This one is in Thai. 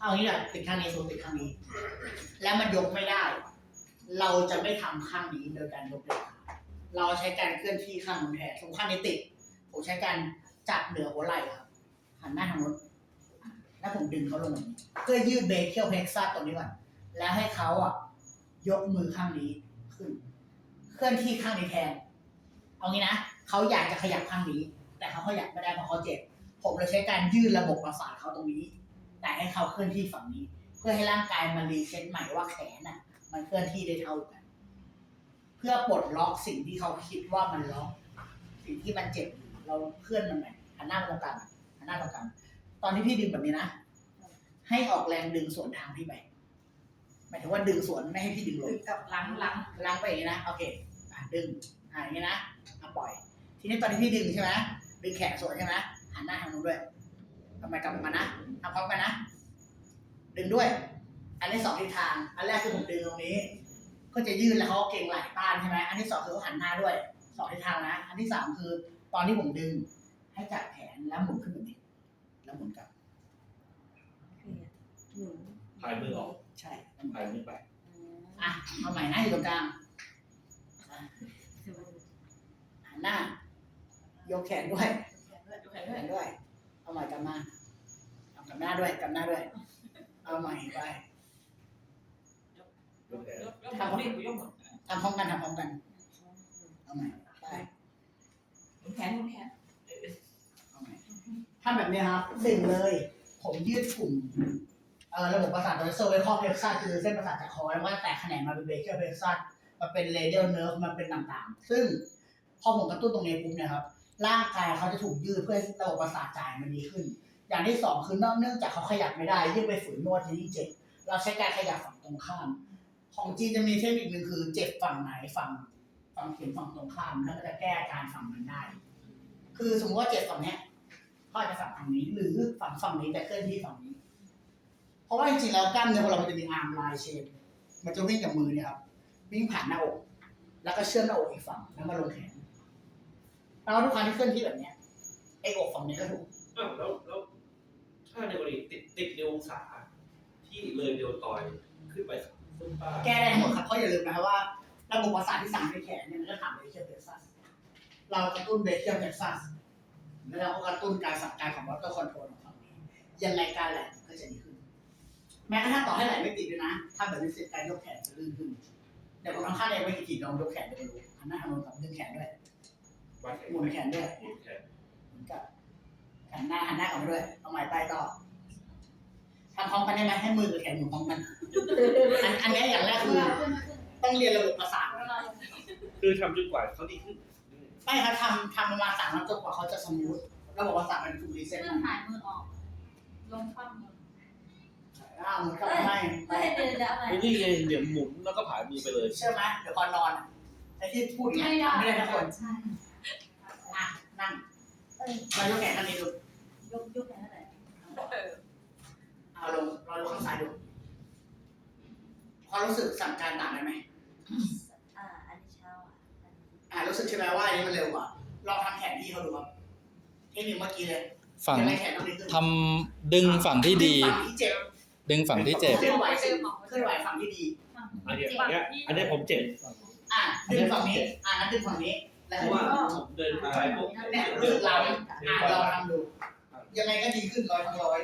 เอางี้แหละติดข้างนี้สมมติดข้างนี้ แล้วมันยกไม่ได้ เราจะไม่ทำข้างนี้โดยการยกเด็ดขาดเราใช้การเคลื่อนที่ข้างนู้นแทนสมข้างนี้ติด ผมใช้การจับเหนือหัวไหล่ครับหันหน้าทางนู้นแล้วผมดึงเขาลงแบบนี้เพื่อยืดเบรคเคี่ยวเพล็กซัสตรงนี้ก่อนแล้วให้เขาอะ ยกมือข้างนี้ขึ้น เคลื่อนที่ข้างนี้แทน เอางี้นะเขาอยากจะขยับข้างนี้ แต่เขาขยับไม่ได้เพราะเขาเจ็บ ผมเลยใช้การยืดระบบประสาทเขาตรงนี้ แต่ให้เขาเคลื่อนที่ฝั่งนี้ เพื่อให้ร่างกายมันรีเซ็ตใหม่ว่าแขนน่ะ มันเคลื่อนที่ได้เท่ากัน เพื่อปลดล็อกสิ่งที่เขาคิดว่ามันล็อก สิ่งที่มันเจ็บอยู่เราเคลื่อนมันใหม่หันหน้ามาตรงกลางหันหน้าตรงกลางตอนที่พี่ดึงแบบนี้นะให้ออกแรงดึงสวนทางพี่ไปหมายถึงว่าดึงสวนไม่ให้พี่ดึงลงดึงกับหลังหลังล้างไปอย่างนี้นะโอเคอะดึงอะอย่างนี้นะอะปล่อย ทีนี้ตอนที่พี่ดึงใช่ไหมดึงแขนสวนใช่ไหม หันหน้าทางนู้นด้วยทำไมกลับมานะทำพร้อมกันนะ ดึงด้วย อันนี้สองทิศทาง อันแรกคือผมดึงตรงนี้ ก็จะยืดแล้วเขาเก่งไหล่ต้านใช่ไหม อันที่สองคือเขาหันหน้าด้วยสองทิศทางนะ อันที่สามคือ ตอนที่ผมดึง ให้จับแขนแล้วหมุนขึ้นแบบนี้ แล้วหมุนกลับหนุนพายมือออกใช่แล้วหมุนพายมือไป อะเอาใหม่นะอยู่ตรงกลางหันหน้ายกแขนด้วย ดูแขนแขด้วยนด้วยเอาใหม่กลับมาเอากลับหน้าด้วยกลับหน้าด้วย เอาใหม่ไปยกแขนทำดิยกทำพร้อมกันทำพร้อมกัน เอาใหม่ไปแขนแขนเอาใหม่ทำแบบนี้ครับหนึ่งเลย ผมยืดกลุ่มเอ่อระบบประสาทโดยโซเวคอเพล็กซัสคือเส้นประสาทจากคอแล้วก็แตกแขนงมาเป็นเบเคิลเพล็กซัสมาเป็นเรเดียลเนิร์ฟมันเป็นต่างๆ ซึ่งพอผมกระตุ้นตรงนี้ปุ๊บเนี่ยครับ ร่างกายเขาจะถูกยืดเพื่อระบบประสาทจ่ายมันดีขึ้น อย่างที่สองคือนอกเนื่องจากเขาขยับไม่ได้ยิ่งไปฝืนนวดจะยิ่งเจ็บเราใช้การขยับฝั่งตรงข้าม ของจีนจะมีเทคนิคหนึ่งคือ เจ็บฝั่งไหนฝั่งฝั่งเข็มฝั่งตรงข้ามแล้วก็จะแก้อาการฝั่งนั้นได้ คือสมมติว่าเจ็บฝั่งเนี้ยก็อาจจะฝั่งฝั่งนี้หรือฝั่งฝั่งนี้แต่เคลื่อนที่ฝั่งนี้ เพราะว่าจริงๆแล้วกล้ามเนื้อของเรามันจะมีอาร์มไลน์เชนมันจะวิ่งกับมือเนี่ยครับวิ่งผ่านหน้าอก แล้วก็เชื่อมหน้าอกอีกฝั่งแล้วมาลงแขน แล้วทุกครั้งที่เคลื่อนที่แบบเนี้ยไอ้อกฝั่งนี้ก็ถูกอ้าวแล้วแล้วถ้าในกรณีติดติดในองศาที่เลยเดียวต่อยขึ้นไปขึ้นป้าแก้ได้ทั้งหมดครับเพราะอย่าลืมนะครับว่าระบบประสาทที่สั่งในแขนเนี่ยมันก็ทำเบเคียลเพล็กซัสเรากระตุ้นเบเคียลเพล็กซัสแล้วเราก็กระตุ้นการสั่งการของมอเตอร์คอนโทรลของฝั่งนี้ยังไงการไหลก็จะดีขึ้น แม้กระทั่งต่อให้ไหลไม่ติดด้วยนะ ถ้าแบบนี้เสร็จการยกแขนจะลื่นขึ้นเดี๋ยวผมทำท่าเองไม่กี่ทีลองยกแขนเดี๋ยวมาดูหันหน้าทางโน้นกับดึงแขนด้วย วางแขนหมุนแขนด้วยหมุนแขนเหมือนกับหันหน้าหันหน้ากลับมาด้วยเอาใหม่ไปต่อทำพร้อมกันได้ไหมให้มือกับแขนหมุนพร้อมกันอันอันนี้อย่างแรกคือต้องเรียนระบบประสาทคือทำจนกว่าเขาดีขึ้นไม่ครับทำทำประมาณสามวันจนกว่าเขาจะสมูทระบบประสาทมันถูกรีเซ็ตเลื่อนหายมือออก ลงคว่ำมืออ้าวเหมือนกับไม่ไม่เดินแล้วไหมนี่ไงเดี๋ยวหมุนแล้วก็ผายมือไปเลย เชื่อไหมเดี๋ยวก่อนนอนอะไอ้ที่พูดอย่างไม่เงี้ยได้ทำไม่ได้ทุกคนใช่อะ นั่งเออเรายกแขนข้างนี้ดูยกยกแขนเท่าไหร่เอาลงเราดูข้างซ้ายดูความรู้สึกสั่งการต่างกันไหมอ่าอันนี้เช้าอะอันนี้อ่ารู้สึกใช่ไหมว่าอันนี้มันเร็วกว่าลองทำแขนพี่เขาดูครับเทคนิคเมื่อกี้เลยฝั่งยังไงแขนต้องดีขึ้นทำดึงฝั่งที่ดีฝั่งที่เจ็บดึงฝั่งที่เจ็บเคลื่อนไหวสิเคลื่อนไหวฝั่งที่ดีอันเนี้ยอันเนี้ยอันเนี้ยผมเจ็บอะดึงฝั่งนี้อะงั้นดึงฝั่งนี้ แล้วเพราะว่าผมเดินไปปุ๊บ เนี่ยรู้สึกล้าอะลองทำดู ยังไงก็ดีขึ้นร้อยทั้งร้อย